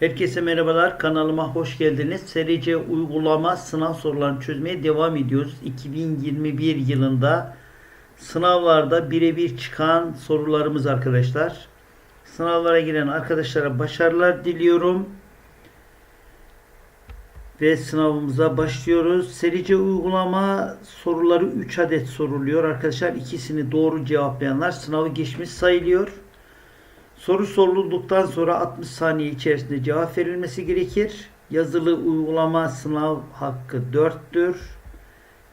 Herkese merhabalar. Kanalıma hoş geldiniz. Serice uygulama sınav sorularını çözmeye devam ediyoruz. 2021 yılında sınavlarda birebir çıkan sorularımız arkadaşlar. Sınavlara giren arkadaşlara başarılar diliyorum. Ve sınavımıza başlıyoruz. Serice uygulama soruları 3 adet soruluyor arkadaşlar. İkisini doğru cevaplayanlar sınavı geçmiş sayılıyor. Soru sorulduktan sonra 60 saniye içerisinde cevap verilmesi gerekir. Yazılı uygulama sınav hakkı 4'tür.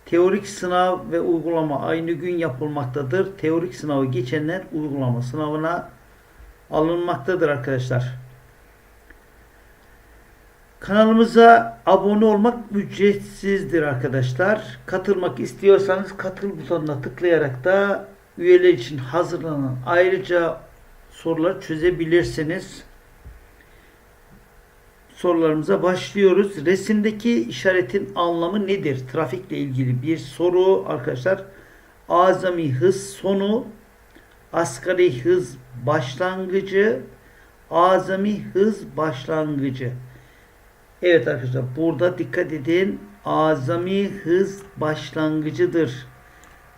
Teorik sınav ve uygulama aynı gün yapılmaktadır. Teorik sınavı geçenler uygulama sınavına alınmaktadır arkadaşlar. Kanalımıza abone olmak ücretsizdir arkadaşlar. Katılmak istiyorsanız katıl butonuna tıklayarak da üyeler için hazırlanan ayrıca soruları çözebilirsiniz. Sorularımıza başlıyoruz. Resimdeki işaretin anlamı nedir? Trafikle ilgili bir soru arkadaşlar. Azami hız sonu, asgari hız başlangıcı, azami hız başlangıcı. Evet arkadaşlar burada dikkat edin. Azami hız başlangıcıdır.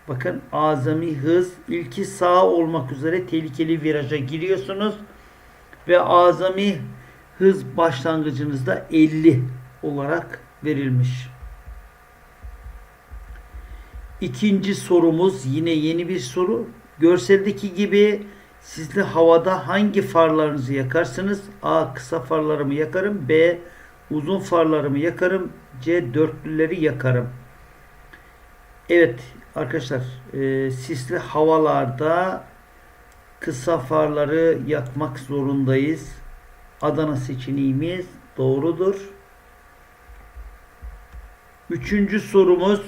Bakın azami hız ilki sağ olmak üzere tehlikeli viraja giriyorsunuz ve azami hız başlangıcınızda 50 olarak verilmiş. İkinci sorumuz yine yeni bir soru. Görseldeki gibi sizde havada hangi farlarınızı yakarsınız? A. Kısa farlarımı yakarım. B. Uzun farlarımı yakarım. C. Dörtlüleri yakarım. Evet arkadaşlar e, sisli havalarda kısa farları yakmak zorundayız. Adana seçeneğimiz doğrudur. Üçüncü sorumuz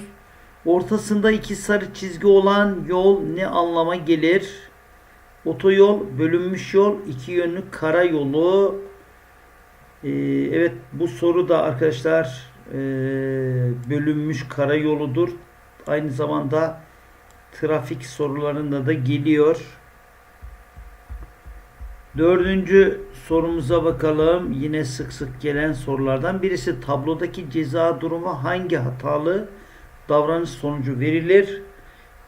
ortasında iki sarı çizgi olan yol ne anlama gelir? Otoyol, bölünmüş yol, iki yönlü karayolu. Ee, evet bu soru da arkadaşlar e, bölünmüş karayoludur. Aynı zamanda trafik sorularında da geliyor. Dördüncü sorumuza bakalım. Yine sık sık gelen sorulardan birisi tablodaki ceza durumu hangi hatalı davranış sonucu verilir?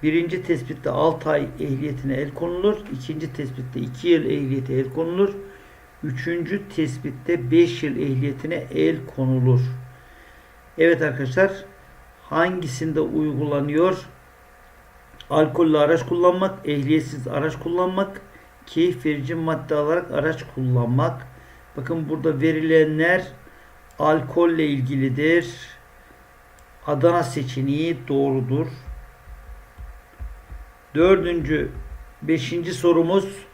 Birinci tespitte 6 ay ehliyetine el konulur. İkinci tespitte 2 yıl ehliyete el konulur. Üçüncü tespitte 5 yıl ehliyetine el konulur. Evet arkadaşlar hangisinde uygulanıyor? Alkollü araç kullanmak, ehliyetsiz araç kullanmak, keyif verici madde alarak araç kullanmak. Bakın burada verilenler alkolle ilgilidir. Adana seçeneği doğrudur. Dördüncü, beşinci sorumuz.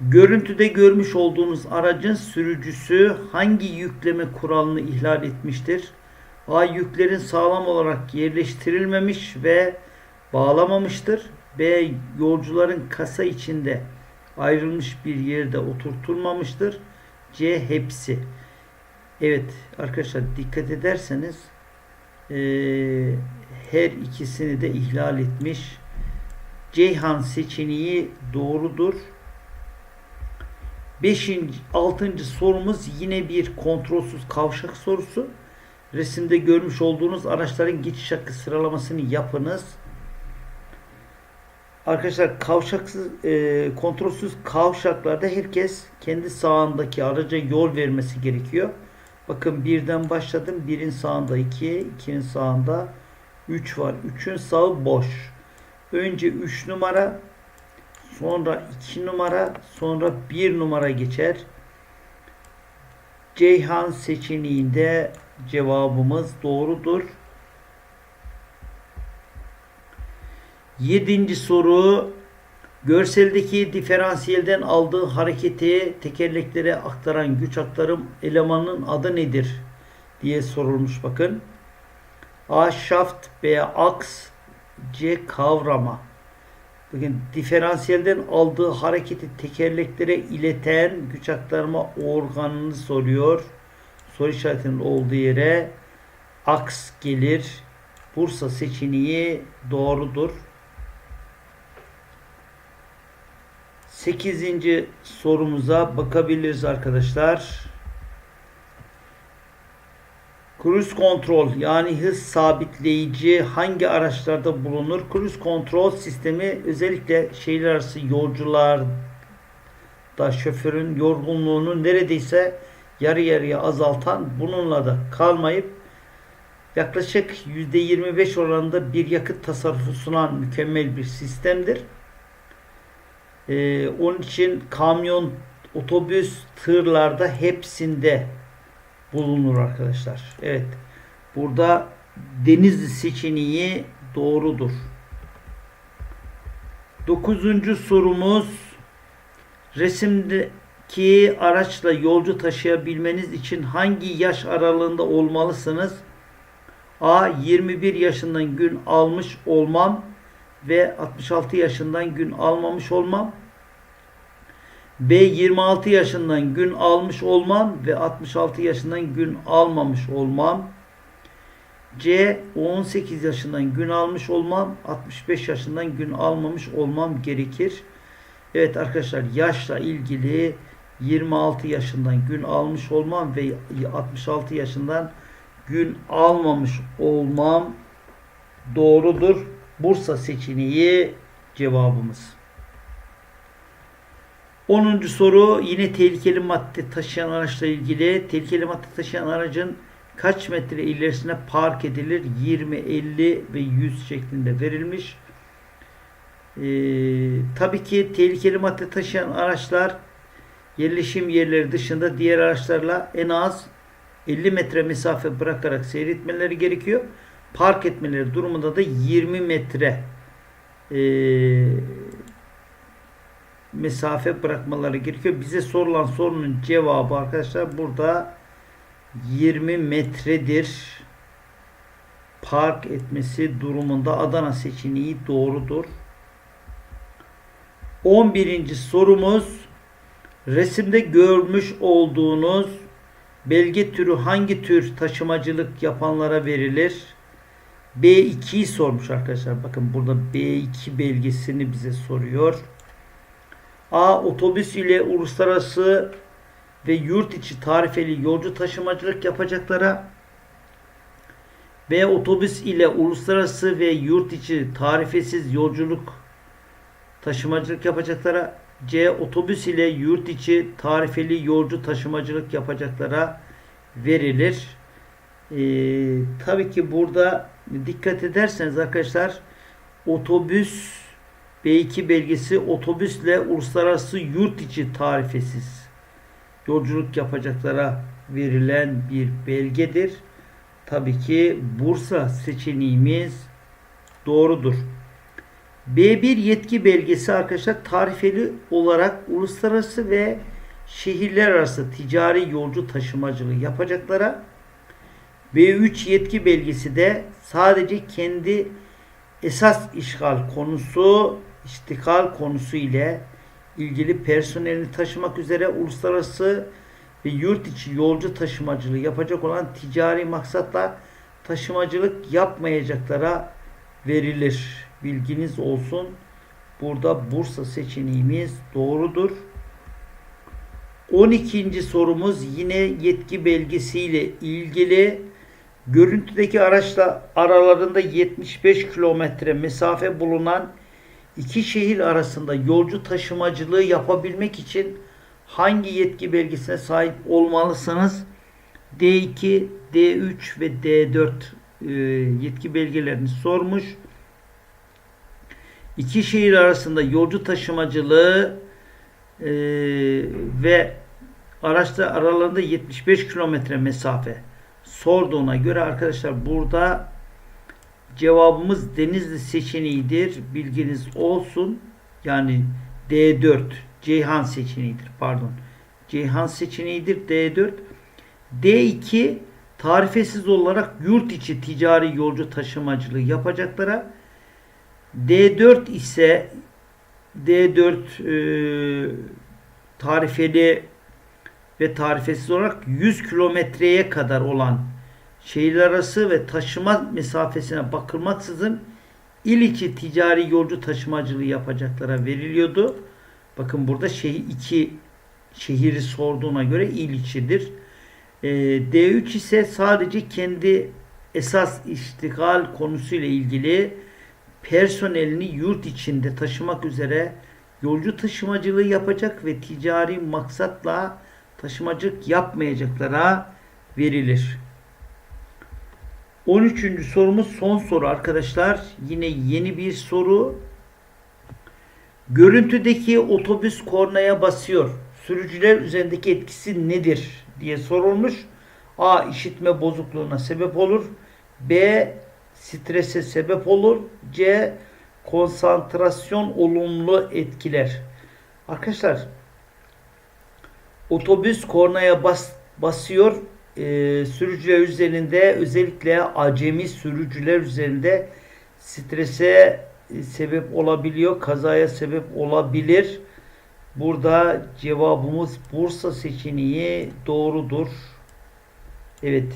Görüntüde görmüş olduğunuz aracın sürücüsü hangi yükleme kuralını ihlal etmiştir? A. Yüklerin sağlam olarak yerleştirilmemiş ve bağlamamıştır. B. Yolcuların kasa içinde ayrılmış bir yerde oturtulmamıştır. C. Hepsi. Evet arkadaşlar dikkat ederseniz e, her ikisini de ihlal etmiş. Ceyhan seçeneği doğrudur. Beşinci, altıncı sorumuz yine bir kontrolsüz kavşak sorusu. Resimde görmüş olduğunuz araçların geçiş hakkı sıralamasını yapınız. Arkadaşlar kavşaksız, e, kontrolsüz kavşaklarda herkes kendi sağındaki araca yol vermesi gerekiyor. Bakın birden başladım. Birin sağında 2, ikinin sağında 3 var. 3'ün sağı boş. Önce 3 numara, sonra 2 numara, sonra 1 numara geçer. Ceyhan seçeneğinde cevabımız doğrudur. Yedinci soru görseldeki diferansiyelden aldığı hareketi tekerleklere aktaran güç aktarım elemanının adı nedir diye sorulmuş bakın. A şaft, B aks, C kavrama. Bakın diferansiyelden aldığı hareketi tekerleklere ileten güç aktarma organını soruyor. Soru işaretinin olduğu yere aks gelir. Bursa seçeneği doğrudur. 8. sorumuza bakabiliriz arkadaşlar. Cruise kontrol yani hız sabitleyici hangi araçlarda bulunur? Cruise kontrol sistemi özellikle şehirler arası yolcular da şoförün yorgunluğunu neredeyse yarı yarıya azaltan bununla da kalmayıp yaklaşık %25 oranında bir yakıt tasarrufu sunan mükemmel bir sistemdir. Ee, onun için kamyon, otobüs, tırlarda hepsinde bulunur arkadaşlar. Evet. Burada Denizli seçeneği doğrudur. Dokuzuncu sorumuz resimdeki araçla yolcu taşıyabilmeniz için hangi yaş aralığında olmalısınız? A. 21 yaşından gün almış olmam ve 66 yaşından gün almamış olmam. B 26 yaşından gün almış olmam ve 66 yaşından gün almamış olmam. C 18 yaşından gün almış olmam, 65 yaşından gün almamış olmam gerekir. Evet arkadaşlar yaşla ilgili 26 yaşından gün almış olmam ve 66 yaşından gün almamış olmam doğrudur. Bursa seçeneği cevabımız. 10. soru yine tehlikeli madde taşıyan araçla ilgili. Tehlikeli madde taşıyan aracın kaç metre ilerisine park edilir? 20, 50 ve 100 şeklinde verilmiş. Ee, tabii ki tehlikeli madde taşıyan araçlar yerleşim yerleri dışında diğer araçlarla en az 50 metre mesafe bırakarak seyretmeleri gerekiyor. Park etmeleri durumunda da 20 metre e, mesafe bırakmaları gerekiyor. Bize sorulan sorunun cevabı arkadaşlar burada 20 metredir. Park etmesi durumunda Adana seçeneği doğrudur. 11. sorumuz resimde görmüş olduğunuz belge türü hangi tür taşımacılık yapanlara verilir? B2'yi sormuş arkadaşlar. Bakın burada B2 belgesini bize soruyor. A. Otobüs ile uluslararası ve yurt içi tarifeli yolcu taşımacılık yapacaklara B. Otobüs ile uluslararası ve yurt içi tarifesiz yolculuk taşımacılık yapacaklara C. Otobüs ile yurt içi tarifeli yolcu taşımacılık yapacaklara verilir. Ee, tabii ki burada dikkat ederseniz arkadaşlar otobüs B2 belgesi otobüsle uluslararası yurt içi tarifesiz yolculuk yapacaklara verilen bir belgedir. Tabii ki Bursa seçeneğimiz doğrudur. B1 yetki belgesi arkadaşlar tarifeli olarak uluslararası ve şehirler arası ticari yolcu taşımacılığı yapacaklara B3 yetki belgesi de sadece kendi esas işgal konusu, iştikal konusu ile ilgili personelini taşımak üzere uluslararası ve yurt içi yolcu taşımacılığı yapacak olan ticari maksatla taşımacılık yapmayacaklara verilir. Bilginiz olsun. Burada Bursa seçeneğimiz doğrudur. 12. sorumuz yine yetki belgesiyle ilgili. Görüntüdeki araçla aralarında 75 kilometre mesafe bulunan iki şehir arasında yolcu taşımacılığı yapabilmek için hangi yetki belgesine sahip olmalısınız? D2, D3 ve D4 e, yetki belgelerini sormuş. İki şehir arasında yolcu taşımacılığı e, ve araçlar aralarında 75 kilometre mesafe sorduğuna göre arkadaşlar burada cevabımız Denizli seçeneğidir. Bilginiz olsun. Yani D4 Ceyhan seçeneğidir. Pardon. Ceyhan seçeneğidir. D4 D2 tarifesiz olarak yurt içi ticari yolcu taşımacılığı yapacaklara D4 ise D4 e, tarifeli ve tarifesiz olarak 100 kilometreye kadar olan şehirler arası ve taşıma mesafesine bakılmaksızın il içi ticari yolcu taşımacılığı yapacaklara veriliyordu. Bakın burada şehir iki şehri sorduğuna göre il içidir. Ee, D3 ise sadece kendi esas iştigal konusuyla ilgili personelini yurt içinde taşımak üzere yolcu taşımacılığı yapacak ve ticari maksatla taşımacılık yapmayacaklara verilir. 13. sorumuz son soru arkadaşlar. Yine yeni bir soru. Görüntüdeki otobüs kornaya basıyor. Sürücüler üzerindeki etkisi nedir diye sorulmuş. A. işitme bozukluğuna sebep olur. B. Strese sebep olur. C. Konsantrasyon olumlu etkiler. Arkadaşlar otobüs kornaya bas, basıyor. Ee, sürücüler üzerinde özellikle acemi sürücüler üzerinde strese e, sebep olabiliyor. Kazaya sebep olabilir. Burada cevabımız Bursa seçeneği doğrudur. Evet.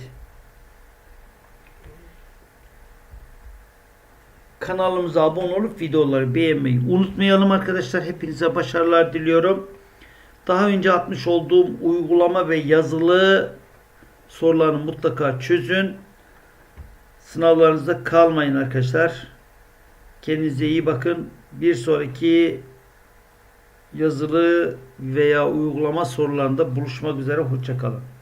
Kanalımıza abone olup videoları beğenmeyi unutmayalım arkadaşlar. Hepinize başarılar diliyorum. Daha önce atmış olduğum uygulama ve yazılı sorularını mutlaka çözün. Sınavlarınızda kalmayın arkadaşlar. Kendinize iyi bakın. Bir sonraki yazılı veya uygulama sorularında buluşmak üzere. Hoşçakalın.